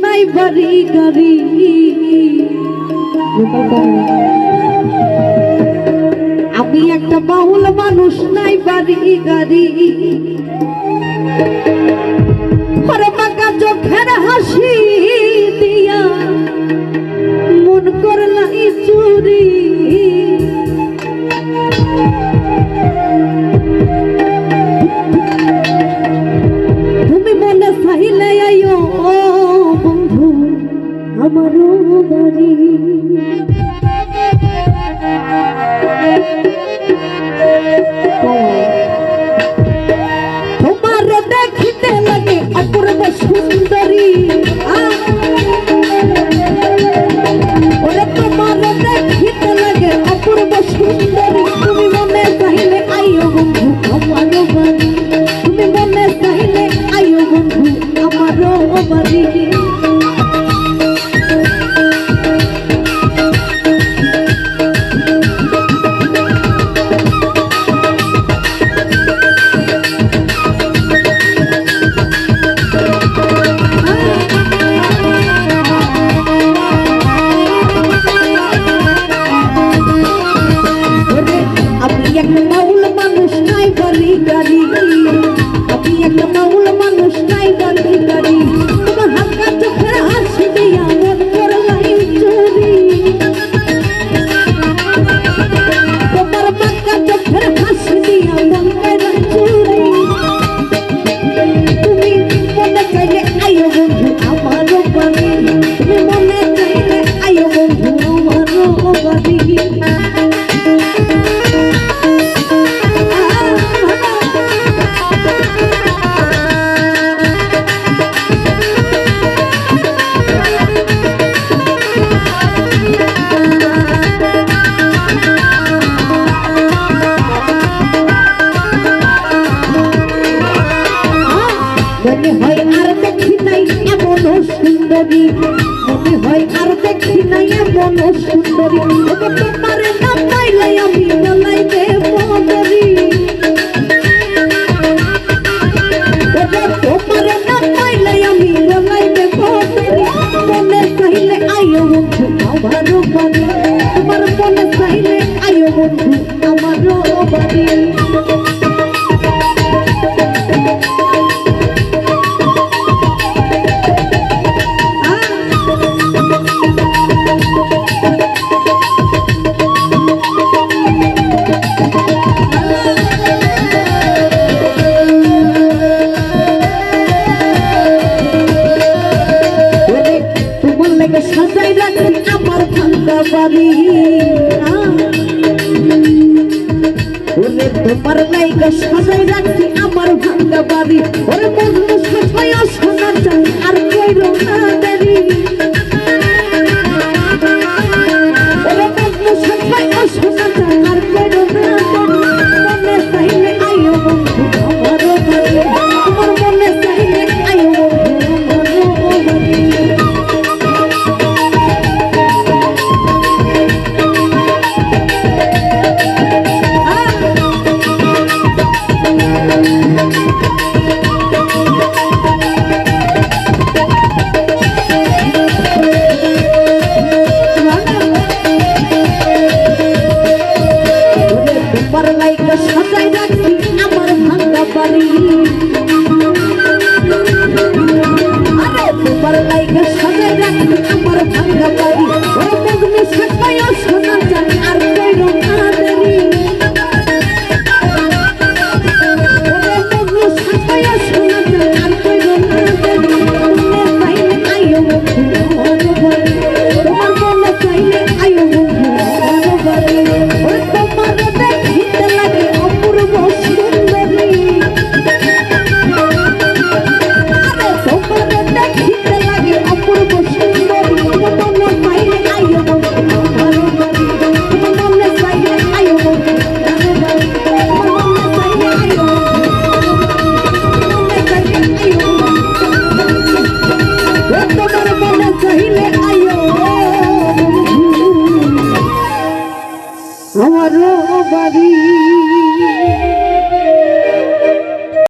নাই বাড়ি গাড়ি। আমি একটা বাউল মানুষ, নাই বাড়ি গাড়ি। বাঁকা চোখের হাসি দিয়া মন করলাই চুরি। তোমার মাউল মানুষ নাই বাড়ি গাড়ি। আমি একটা মাউল মানুষ নাই বাড়ি গাড়ি। তোমার হালকা চোখের হাসি দিয়ে মন এমন সুন্দরী। তোমার নাম পাইলে আমি বলাইতে বদরি ওগো, তোমার নাম পাইলে আমি বলাইতে বদরি মনে চাইলে আইও বন্ধু আমারও বাড়ি। তোমার মনে চাইলে আইও বন্ধু আমারও বাড়ি। ওরে নাই লেগে সাজাই রাখি আমার ভাঙ্গা বাড়ি। ওরে সবে রাখি আমার ভাঙ্গা বাড়ি